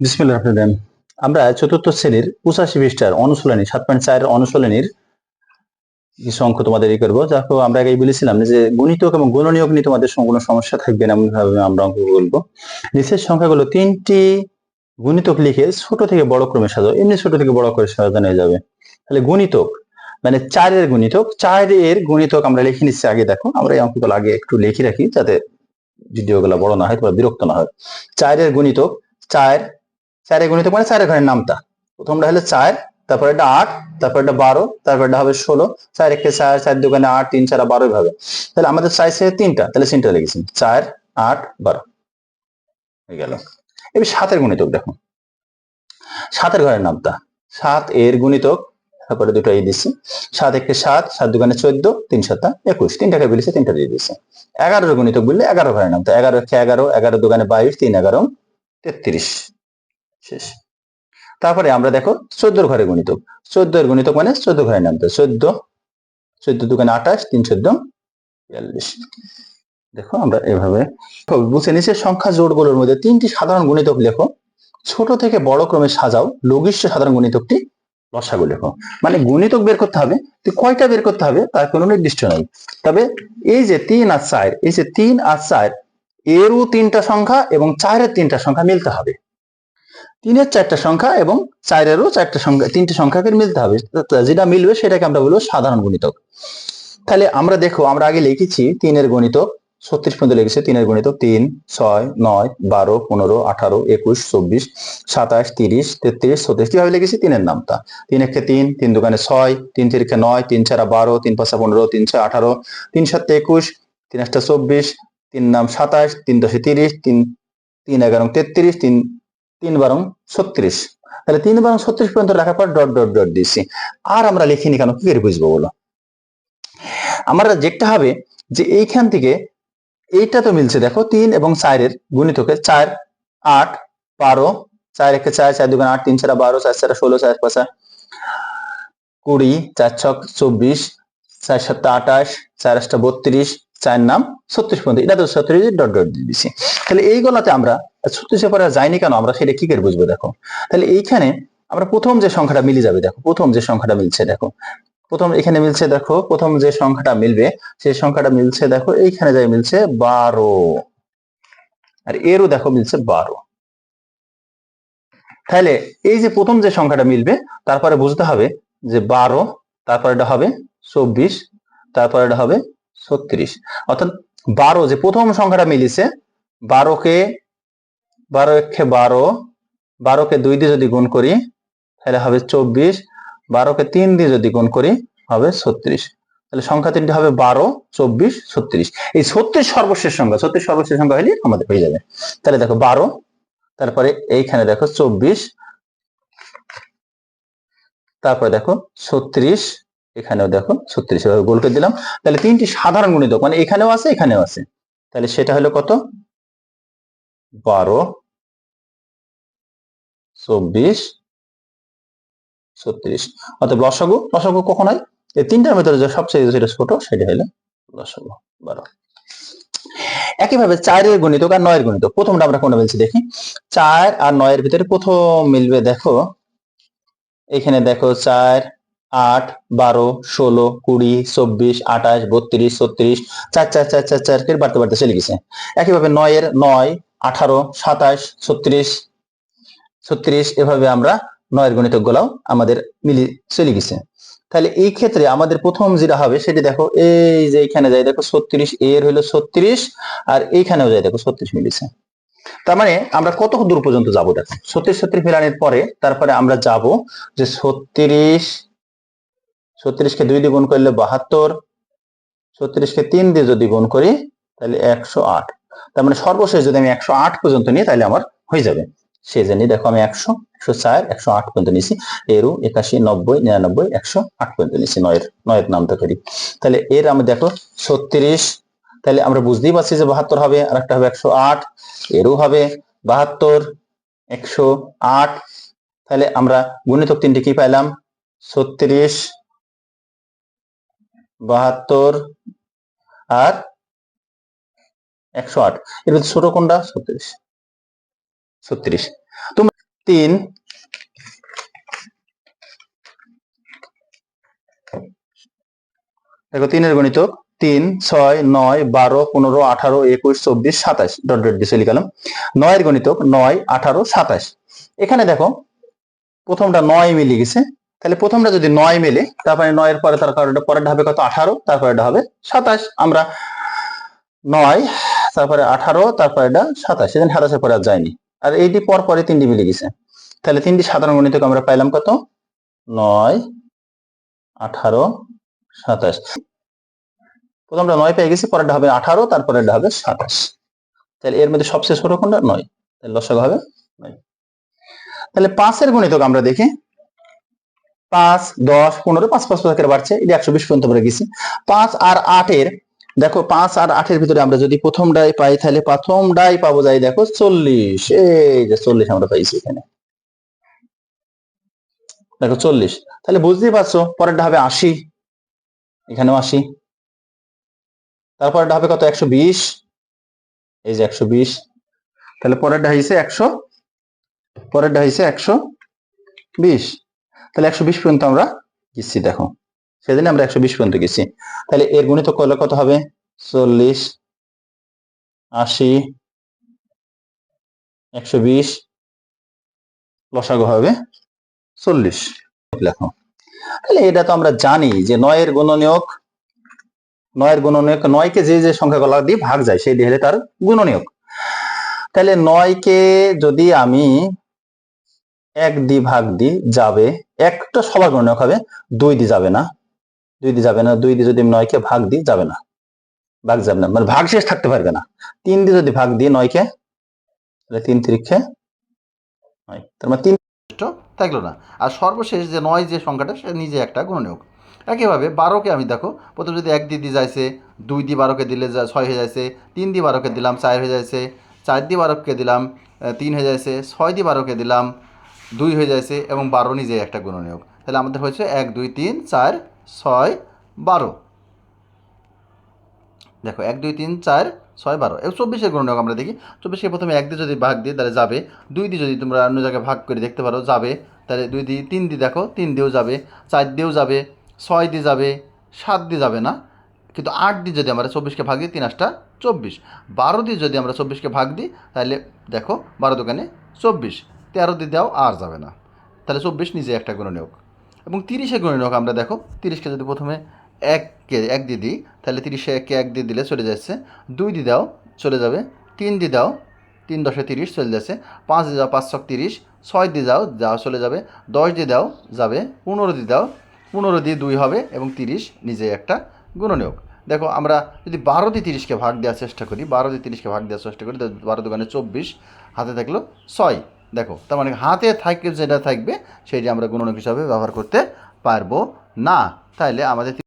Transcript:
বিসমিল্লাহ রহমানির রহিম। আমরা চতুর্থ শ্রেণির পঁচাশি পৃষ্ঠার অনুশীলনী, সাত পয়েন্ট চার অনুশীলনীর কিছু অঙ্ক তোমাদের ই করব। দেখো আমরা আগেই বলেছিলাম যে গণিতক এবং গণনীয়ক নিয়ে তোমাদের কোনো সমস্যা থাকবে না এমন ভাবে আমরা অঙ্ক বলব নিচের সংখ্যাগুলো তিনটি গুণিতক লিখে ছোট থেকে বড় ক্রমে সাজাও, এমনি ছোট থেকে বড় করে সাজানো হয়ে যাবে। তাহলে গুণিতক মানে চারের গুণিতক চারের গুণিতক আমরা লিখে নিচ্ছি আগে, দেখো। আমরা এই অঙ্কগুলো আগে একটু লিখে রাখি যাতে ভিডিওগুলো বড় না হয় তোমরা বিরক্ত না হয়। চারের গুণিতক, চার চারের গুণিতক মানে চারের ঘরের নামটা প্রথমটা হলো চার তারপর এটা আট তারপর এটা বারো তারপর এটা হবে ষোলো। চার একে চার চার দোকানে আট, তিন, চার, বারো ভাবে তাহলে আমাদের চাইছে তিনটা, তাহলে তিনটা লেগেছে চার, আট, বারো। হয়ে গেল। এবার সাতের গুণিতক দেখো। সাতের ঘরের নামটা সাত এর গুণিতক, তারপরে দুটো এই দিচ্ছি সাত একে সাত সাত দোকানে চোদ্দ, তিন সাতটা একুশ। তিনটাকে বলেছে, তিনটা দিয়ে দিচ্ছে এগারোর গুণিতক বললে এগারো ঘরের নামটা এগারো একে এগারো এগারো দোকানে বাইশ, তিন এগারো তেত্রিশ। শেষ। তারপরে আমরা দেখো চোদ্দোর ঘরে গুণিতক চোদ্দোর গুণিতক মানে চোদ্দ ঘরের নামতে চোদ্দ চোদ্দ দোকানে আঠাশ, তিন চোদ্দ, বিয়াল্লিশ। দেখো আমরা এভাবে বুঝে নিচের সংখ্যা জোড়গুলোর মধ্যে তিনটি সাধারণ গুণিতক লেখো। ছোট থেকে বড় ক্রমে সাজাও, লঘিষ্ঠ সাধারণ গুণিতকটি লসাগু লেখো। মানে গুণিতক বের করতে হবে কয়টা বের করতে হবে তার কোনো নির্দিষ্ট নাই। তবে এই যে তিন আর চার, এই যে তিন আর চার, এরও তিনটা সংখ্যা এবং চারের তিনটা সংখ্যা মিলতে হবে। তিনের চারটা সংখ্যা এবং চারেরও চারটা সংখ্যা, তিনটে সংখ্যাকে মিলতে হবে। যেটা মিলবে সেটাকে আমরা বলব সাধারণ গুণিতক। তাহলে আমরা দেখো, আমরা আগে লিখেছি তিনের গণিতক, ছত্রিশ পর্যন্ত লিখেছি, তিনের গণিতক তিন, ছয়, নয়, বারো, পনেরো, আঠারো, একুশ, চব্বিশ, সাতাশ, তিরিশ, তেত্রিশ ছত্রিশ কীভাবে লিখেছি? তিনের নামটা তিন একে তিন তিন দোকানে ছয়, তিন তিরিখে নয়, তিন চারা বারো, তিন পাঁচা পনেরো, তিন ছয় আঠারো, তিন সাতে একুশ, তিন আটটা চব্বিশ, তিন নাম সাতাশ, তিন দশে তিরিশ, তিন তিন এগারো তেত্রিশ, তিন তিন বারং ছত্রিশ। তাহলে তিন বারং ছত্রিশ পর্যন্ত রাখার পর ডট ডট ডট দিচ্ছি আর আমরা লিখিনি কেন? কি করে বুঝব বলো? আমরা দেখতে হবে যে এইখান থেকে এইটা তো মিলছে, দেখো, তিন এবং চারের গুণিতকে চার, আট, বারো, চার একে চার চার দুগুণ আট, তিন চারা বারো, চার চারা ষোলো, চার পাঁচা কুড়ি, চার ছক চব্বিশ, চার সাতটা আঠাশ, চার আটটা বত্রিশ চার নাম ছত্রিশ পর্যন্ত। এটা তো ছত্রিশ ডট ডট দিচ্ছি তাহলে এইগুলাতে আমরা ছত্রিশে পরে যাইনি কেন? আমরা সেটা কি করে বুঝব দেখো? তাহলে এইখানে আমরা প্রথম যে সংখ্যাটা মিলে যাবে দেখো, প্রথম যে সংখ্যাটা মিলছে দেখো। প্রথম এখানে মিলছে দেখো, প্রথম যে সংখ্যাটা মিলবে, সেই সংখ্যাটা মিলছে দেখো, এইখানে যাই মিলছে বারো। আর এরও দেখো মিলছে বারো। তাহলে এই যে প্রথম যে সংখ্যাটা মিলবে, তারপরে বুঝতে হবে যে বারো, তারপরে এটা হবে চব্বিশ, তারপরে এটা হবে ছত্রিশ। অর্থাৎ বারো যে প্রথম সংখ্যাটা মিলিছে, বারোকে, বারো একে বারো, বারোকে দুই দিয়ে যদি গুণ করি, তাহলে হবে চব্বিশ। বারোকে তিন দিয়ে যদি গুণ করি, হবে ছত্রিশ। তাহলে সংখ্যা তিনটি হবে বারো, চব্বিশ, ছত্রিশ। এই ছত্রিশ সর্বশেষ সংখ্যা, ছত্রিশ সর্বশেষ সংখ্যা হলে আমাদের হয়ে যাবে। তাহলে দেখো বারো, তারপরে এইখানে দেখো চব্বিশ, তারপরে দেখো ছত্রিশ এখানেও দেখো ছত্রিশ এভাবে গোল করে দিলাম। তাহলে তিনটি সাধারণ গুণিতক মানে এখানেও আছে এখানেও আছে। তাহলে সেটা হলো কত? বারো। চব্বিশ। ছত্রিশ। অর্থাৎ লসাগু লসাগু কখন হয়? এই তিনটার ভিতরে যে সবচেয়ে যেটা ছোট, সেটা হলো লসাগু, বারো। একইভাবে চারের গণিতক আর নয়ের গণিতক, প্রথমটা আমরা কোনটা বলছি দেখি। চার আর নয়ের ভিতরে প্রথম মিলবে, দেখো। এখানে দেখো চার আট, বারো, ষোলো, কুড়ি, চব্বিশ, আঠাশ, বত্রিশ, ছত্রিশ, চার চার চার চার চার করে বাড়তে বাড়তে চলে গেছে। একইভাবে নয়ের নয়, আঠারো, সাতাশ, ছত্রিশ ছত্রিশ, এভাবে আমরা নয়ের গণিতক আমাদের মিলি চলে গেছে। তাহলে এই ক্ষেত্রে আমাদের প্রথম যেটা হবে সেটি দেখো, এই যে এখানে যাই দেখো ছত্রিশ, এর হলো ছত্রিশ, আর এইখানেও যাই দেখো ছত্রিশ মিলিছে। তার মানে আমরা কত দূর পর্যন্ত যাব দেখো? ছত্রিশ ছত্রিশ ফেলানোর পরে তারপরে আমরা যাব যে ছত্রিশ ছত্রিশকে দুই দিয়ে গুণ করলে বাহাত্তর, ছত্রিশকে তিন দিয়ে যদি গুণ করি, তাহলে একশো আট। তার মানে সর্বশেষ যদি আমি একশো আট পর্যন্ত নিই, তাহলে আমার হয়ে যাবে। সেই জন্য দেখো, আমি একশো একশো চার, একশো আট পর্যন্ত নিছি এরও একাশি, নব্বই, নিরানব্বই, একশো আট পর্যন্ত নিছি নয়ের নয়ের নামটা করি। তাহলে এর আমি দেখো, ছত্রিশ, তাহলে আমরা বুঝতেই পারছি যে বাহাত্তর হবে আর একটা হবে একশো আট এরও হবে বাহাত্তর, একশো আট। তাহলে আমরা গুণিতক তিনটে কি পাইলাম? ছত্রিশ বাহাত্তর আর একশো আট। এর ছোট কোনটা? ছত্রিশ। ছত্রিশ। তোমরা তিন। দেখো তিনের গণিতক তিন, ছয়, নয়, বারো, পনেরো, আঠারো, একুশ, চব্বিশ, সাতাশ। ডট ডট, দিয়ে লিখালাম নয়ের গণিতক নয়, আঠারো, সাতাশ। এখানে দেখো প্রথমটা নয় মিলে গেছে। তাহলে প্রথমটা যদি নয় মিলে, তারপরে নয়ের পরে তার কারণটা পরেরটা হবে কত? আঠারো তারপরেটা হবে সাতাশ। আমরা নয়, তারপরে আঠারো তারপরে এটা সাতাশ। সেদিন সাতাশের পরে আর যায়নি। আর এইটি পর পরে তিনটি মিলে গেছে। তাহলে তিনটি সাধারণ গণিতকে আমরা পাইলাম কত? নয়, আঠারো, সাতাশ। প্রথমটা নয় পেয়ে গেছি, পরেরটা হবে আঠারো, তারপরেরটা হবে সাতাশ। তাহলে এর মধ্যে সবচেয়ে ছোট কোনটা? নয়। তাহলে লসাগু হবে নয়। তাহলে পাঁচের গণিতক আমরা দেখি। পাঁচ, দশ, পনেরো, পাঁচ পাঁচ পাঁচ করে বাড়ছে। এটা একশো বিশ পর্যন্ত আমরা গেছি। পাঁচ আর আটের, দেখো পাঁচ আর আটের ভিতরে আমরা যদি প্রথম প্রথমটাই পাই, তাহলে প্রথম প্রথমটাই পাবো যাই দেখো চল্লিশ। এই যে চল্লিশ আমরা পাইছি এখানে। দেখো চল্লিশ। তাহলে বুঝতেই পারছ, পরেরটা হবে আশি। এখানেও আশি। তারপরেরটা হবে কত? একশো বিশ। এই যে একশো বিশ। তাহলে পরেরটা হয়েছে একশো, পরেরটা হয়েছে একশো বিশ। তাহলে একশো বিশ পর্যন্ত আমরা গেছি, দেখো। সেদিন আমরা একশো বিশ পর্যন্ত গেছি। তাহলে এর গণিত করলে কত হবে? চল্লিশ, আশি, একশো বিশ লসাগু হবে চল্লিশ, লেখো। তাহলে এটা তো আমরা জানি যে নয়ের গুণনীয়ক নয়ের গুণনীয়ক, নয়কে যে যে সংখ্যা সংখ্যাগুলো দিয়ে ভাগ যায়, সেই দিয়ে তার গুণনীয়ক। তাহলে নয়কে যদি আমি এক দি ভাগ দি যাবে, একটা সবার গুণনীয়ক হবে দুই দি যাবে না। দুই দি যাবে না, দুই দি যদি নয়কে ভাগ দিই যাবে না। ভাগ যাবে না মানে ভাগ শেষ থাকতে পারবে না। তিন দি যদি ভাগ দিই নয়কে, তাহলে তিন তিরিক্ষে নয়। তার মানে তিন থাকল না। আর সর্বশেষ যে নয় যে সংখ্যাটা, সে নিজে একটা গুণনীয়ক একইভাবে বারোকে আমি দেখো, প্রথম যদি এক দিয়ে যাইছে, দুই দিয়ে বারোকে দিলে ছয় হয়ে যাচ্ছে তিন দিয়ে বারোকে দিলাম, চার হয়ে যাচ্ছে চার দিয়ে বারোকে দিলাম তিন হয়ে যাচ্ছে ছয় দিয়ে বারোকে দিলাম দুই হয়ে যাচ্ছে এবং বারো নিজে একটা গুণনীয়ক। তাহলে আমাদের হয়েছে এক, দুই, তিন, চার, ছয়, বারো। দেখো, এক, দুই, তিন, চার, ছয়, বারো। এবং চব্বিশের গুণনীয়ক আমরা দেখি। চব্বিশকে প্রথমে এক দিয়ে যদি ভাগ দিই তাহলে যাবে। দুই দিয়ে যদি তোমরা অন্য জায়গায় ভাগ করে দেখতে পারো, যাবে। তাহলে দুই দিয়ে তিন দিয়ে দেখো, তিন দিয়েও যাবে। চার দিয়েও যাবে। ছয় দিয়ে যাবে। সাত দিয়ে যাবে না। কিন্তু আট দিয়ে যদি আমরা চব্বিশকে ভাগ দিই, তিন আটটা চব্বিশ। বারো দিয়ে যদি আমরা চব্বিশকে ভাগ দিই, তাহলে দেখো, বারো দোকানে চব্বিশ। তেরো দিয়ে দাও আর যাবে না। তাহলে চব্বিশ নিজে একটা গুণনীয়ক এবং তিরিশে গুণনীয়ক আমরা দেখো, তিরিশকে যদি প্রথমে এককে এক দিয়ে দিই, তাহলে তিরিশে এককে এক দিয়ে দিলে চলে যাচ্ছে। দুই দিয়ে দাও, চলে যাবে। তিন দিয়ে দাও, তিন দশে তিরিশ চলে যাচ্ছে। পাঁচ দিয়ে দাও, পাঁচ ছক তিরিশ। ছয় দিয়ে দাও যাও চলে যাবে। দশ দিয়ে দাও, যাবে। পনেরো দিয়ে দাও, পনেরো দিয়ে দুই হবে এবং তিরিশ নিজে একটা গুণনীয়ক দেখো, আমরা যদি বারো দিয়ে তিরিশকে ভাগ দেওয়ার চেষ্টা করি, বারো দিয়ে তিরিশকে ভাগ দেওয়ার চেষ্টা করি বারো দোকানে চব্বিশ হাতে থাকল ছয়। দেখো, তার মানে হাতে থাকবে, যেটা থাকবে সেটা আমরা গুণনক হিসাবে ব্যবহার করতে পারব না। তাহলে আমাদের